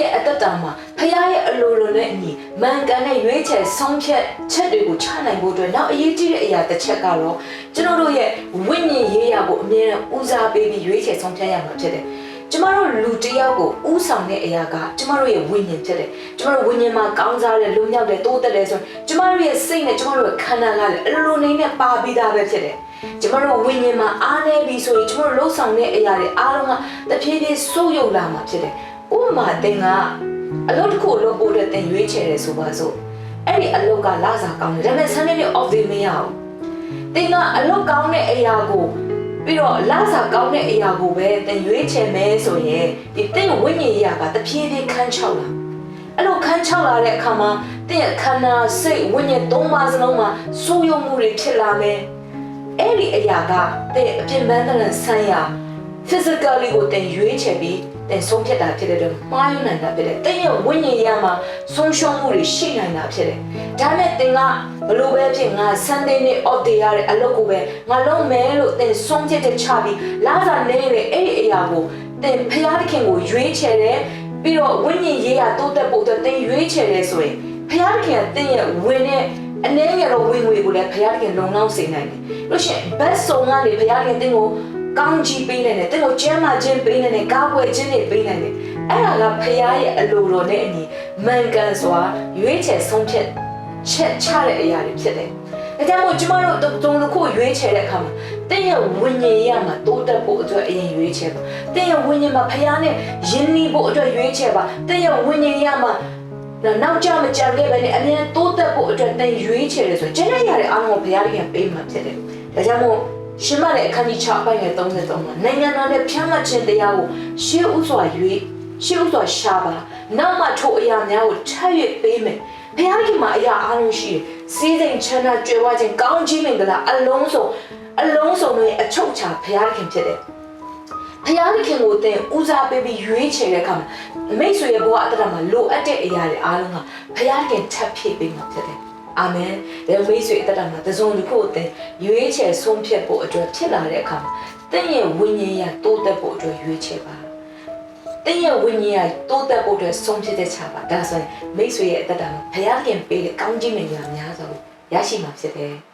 ဒီနေ့ကျွန်တော်တို့ရဲ့အသက်တာမှာဖခင်ရဲ့အလိုလိုနဲ့အညီမှန်ကန်တဲ့ရွေးချယ်ဆုံးဖြတ်ချက်တွေကိုချနိုင်ဖို့အတွက်နောက်အရေးကြီးတဲ့အရာတစ်ချက်ကတော့ကျွန်တော်တို့ရဲ့ဝိညာဉ်ရေးရဖို့အမြဲတမ်းဦးစားပေးပြီးရွေးချယ်ဆုံးဖြတ်ရမှာဖြစ်တယ်ကျမတို့လူတစ်ယောက်ကိုဥဆောင်တဲ့အရာကကျမတို့ရဲ့ဝိညာဉ်ဖြစ်တယ်။ကျမတို့ဝိညာဉ်မှာကောင်းစားတဲ့လူမြောက်တဲ့တိုးတက်တယ်ဆိုရင်ကျမတို့ရဲ့စိတ်နဲ့ကျမတို့ရဲ့ခန္ဓာကလည်းအလိုလိုနေနဲ့ပါပြီးသားပဲဖြစ်တယ်။ကျမတို့ဝိညာဉ်မှာအားနေပြီဆိုရင်ကျမတို့လှုပ်ဆောင်တဲ့အရာတွေအားလုံးကတဖြည်းဖြည်းဆုပ်ယုပ်လာမှာဖြစ်တယ်။ ဥပမာတင်ကအလုပ်တစ်ခုလုပ်ဖို့အတွက်တင်ရွေးချယ်တယ်ဆိုပါစို့။အဲ့ဒီအလုပ်ကလာစားကောင်းတယ်ဒါပေမဲ့ Sunday နေ့ off day မရဘူး။တင်ကအလုပ်ကောင်းတဲ့အရာကိုပြီးတော့လစာကောင်းတဲ့အရာကိုပဲတင်ရွေးချယ်မယ်ဆိုရင်ဒီတင်ဝိညာဉ်ရေးကတဖြည်းဖြည်းခန်းချောက်လာအဲ့လိုခန်းချောက်လာတဲ့အခါမှာတင်ရဲ့ခန္ဓာစိတ်ဝိညာဉ်သုံးပါးစလုံးမှာစိုးရုံမှုတွေဖြစ်လာမယ်အဲ့ဒီအရာကတင်အပြစ်မှန်တဲ့ဆန်းရ physically ကိုတင်ရွေးချယ်ပြီး တင်ဆုံးဖြတ်တာဖြစ်တဲ့အတွက်မှားယွင်းနိုင်တာဖြစ်တယ်တင်ရဲ့ဝိညာဉ်ရေးမှာဆုံးရှုံးမှုတွေရှိနိုင်တာဖြစ်တယ်ဒါမဲ့တင်ကဘလို့ပဲဖြစ်ငါ Sunday နေ့ off day ရတဲ့အလုပ်ကိုပဲငါလုပ်မယ်လို့တင်ဆုံးဖြတ်ချက်ချပြီးလာစာနေတဲ့အဲ့ဒီအရာကိုတင်ဖျားသခင်ကိုရွေးချယ်တယ်ပြီးတော့ဝိညာဉ်ရေးရတိုးတက်ဖို့အတွက်တင်ရွေးချယ်တယ်ဆိုရင်ဖျားသခင်ကတင်ရဲ့ဝင်တဲ့အနေရတော့ဝင်ငွေကိုလည်းဖျားသခင်လုံလောက်စေနိုင်တယ်လို့ရှိရင်ဘတ်စုံကနေဖျားသခင်တင်ကို ကောင်းကြီးပေးနိုင်တယ်တင်ကိုကျမ်းမာခြင်းပေးနိုင်တယ်ကာကွယ်ခြင်းတွေပေးနိုင်တယ်အဲ့ဒါကဖျားရဲ့အလိုတော်နဲ့အညီမှန်ကန်စွာရွေးချယ်ဆုံးဖြတ်ချက်ချတဲ့အရာတွေဖြစ်တယ်ဒါကြောင့်မို့ကျမတို့တုံတစ်ခုရွေးချယ်တဲ့အခါမှာတင်းရဲ့ဝိညာဉ်ရမှာတိုးတက်ဖို့အတွက်အရင်ရွေးချယ်ပါတင်းရဲ့ဝိညာဉ်မှာဖခင်နဲ့ယဉ်နီးဖို့အတွက်ရွေးချယ်ပါတင်းရဲ့ဝိညာဉ်ရမှာနောက်ကြမကြခဲ့ပဲနဲ့အမြဲတိုးတက်ဖို့အတွက်တင်းရွေးချယ်တယ်ဆိုကျန်တဲ့ຢာတွေအားလုံးကိုဘုရားရှင်ပေးမှာဖြစ်တယ်ဒါကြောင့်မို့ ရှင်မတဲ့အခန်းကြီး6အပိုင်းငယ်33မှာနိုင်ငံတော်နဲ့ဖြန့်မှတ်ခြင်းတရားကိုရှေးဥစွာရွေးရှေးဥစွာရှာပါနောက်မှထိုအရာများကိုထပ်၍ပေးမယ်ဘုရားခင်မှာအရာအားလုံးရှိတယ်စီးစိမ်ချမ်းသာကြွယ်ဝခြင်းကောင်းကြီးမင်္ဂလာအလုံးစုံအလုံးစုံတွေအချုပ်ချာဘုရားခင်ဖြစ်တယ်ဖျားသခင်ကိုတင်ဦးစားပေးပြီးရွေးချယ်တဲ့အခါမှာမိတ်ဆွေရဲ့ဘဝအတ္တမှာလိုအပ်တဲ့အရာတွေအားလုံးကဖျားသခင်ထပ်ဖြည့်ပေးမှာဖြစ်တယ်။ အာမင်။ဒါမိတ်ဆွေအတ္တမှာတစုံတစ်ခုအတင်ရွေးချယ်ဆုံးဖြတ်ဖို့အတွက်ဖြစ်လာတဲ့အခါမှာတင့်ရဲ့ဝိညာဉ်ရတိုးတက်ဖို့အတွက်ရွေးချယ်ပါ။တင့်ရဲ့ဝိညာဉ်ရတိုးတက်ဖို့အတွက်ဆုံးဖြတ်တဲ့ချပါဒါဆိုရင်မိတ်ဆွေရဲ့အတ္တမှာဖျားသခင်ပေးတဲ့ကောင်းကြီးမင်္ဂလာများစွာကိုရရှိမှာဖြစ်တယ်။